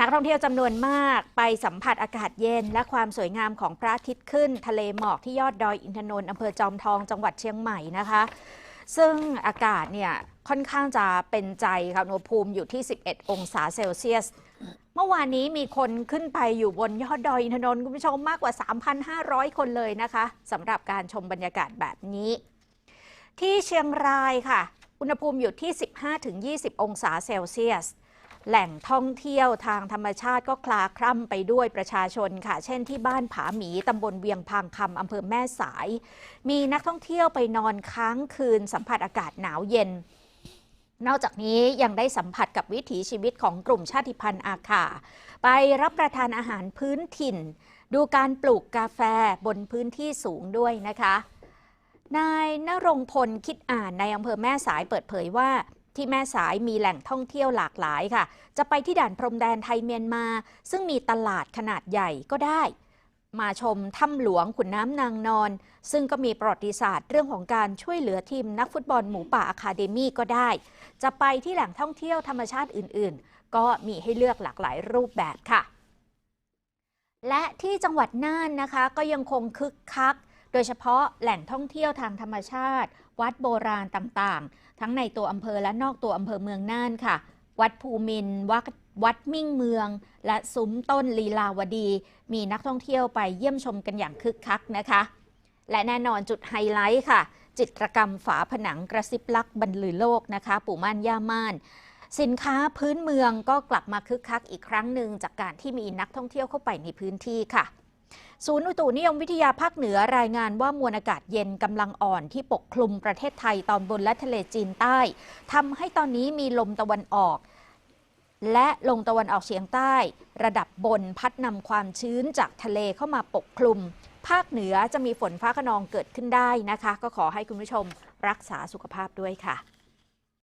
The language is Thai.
นักท่องเที่ยวจำนวนมากไปสัมผัสอากาศเย็น และความสวยงามของพระอาทิตย์ขึ้น ทะเลหมอกที่ยอดดอยอินทนนท์อำเภอจอมทองจังหวัดเชียงใหม่นะคะ ซึ่งอากาศเนี่ยค่อนข้างจะเป็นใจค่ะอุณหภูมิอยู่ที่ 11 องศาเซลเซียส เมื่อวานนี้มีคนขึ้นไปอยู่บนยอดดอยอินทนนท์คุณผู้ชมมากกว่า 3,500 คนเลยนะคะสำหรับการชมบรรยากาศแบบนี้ ที่เชียงรายค่ะ อุณหภูมิอยู่ที่ 15-20 องศาเซลเซียส แหล่งท่องเที่ยวทางธรรมชาติก็คลาคล่ำไปด้วยประชาชนค่ะ เช่นที่บ้านผาหมีตำบลเวียงพังคำอำเภอแม่สาย มีนักท่องเที่ยวไปนอนค้างคืนสัมผัสอากาศหนาวเย็น นอกจากนี้ยังได้สัมผัสกับวิถีชีวิตของกลุ่มชาติพันธุ์อาคา ไปรับประทานอาหารพื้นถิ่น ดูการปลูกกาแฟบนพื้นที่สูงด้วยนะคะ นายนรงพลคิดอ่านในอำเภอแม่สายเปิดเผยว่า ที่แม่สายมีแหล่งท่องเที่ยวหลากหลายค่ะ จะไปที่ด่านพรมแดนไทยเมียนมา ซึ่งมีตลาดขนาดใหญ่ก็ได้ มาชมถ้ำหลวงขุนน้ำนางนอน ซึ่งก็มีประวัติศาสตร์เรื่องของการช่วยเหลือทีมนักฟุตบอลหมูป่าอะคาเดมี่ก็ได้ จะไปที่แหล่งท่องเที่ยวธรรมชาติอื่น ๆ ก็มีให้เลือกหลากหลายรูปแบบค่ะและที่จังหวัดน่านนะคะก็ยังคงคึกคัก ดยเฉพาะแหล่งท่องเที่ยวทางธรรมชาติ วัดโบราณต่างๆ ทั้งในตัวอำเภอและนอกตัวอำเภอเมืองน่านค่ะ วัดภูมินวัดวัดมิ่งเมือง และซุ้มต้นลีลาวดี มีนักท่องเที่ยวไปเยี่ยมชมกันอย่างคึกคักนะคะ และแน่นอนจุดไฮไลท์ค่ะ จิตรกรรมฝาผนังกระซิบลักบรรลือโลกนะคะ ปู่ม่านย่าม่านสินค้าพื้นเมืองก็กลับมาคึกคักอีกครั้งหนึ่งจากการที่มีนักท่องเที่ยวเข้าไปในพื้นที่ค่ะ ศูนย์อุตุนิยมวิทยาภาคเหนือรายงานว่ามวลอากาศเย็นกำลังอ่อนที่ปกคลุมประเทศไทยตอนบนและทะเลจีนใต้ทำให้ตอนนี้มีลมตะวันออก และลมตะวันออกเฉียงใต้ ระดับบนพัดนำความชื้นจากทะเลเข้ามาปกคลุม ภาคเหนือจะมีฝนฟ้าขนองเกิดขึ้นได้นะคะ ก็ขอให้คุณผู้ชมรักษาสุขภาพด้วยค่ะ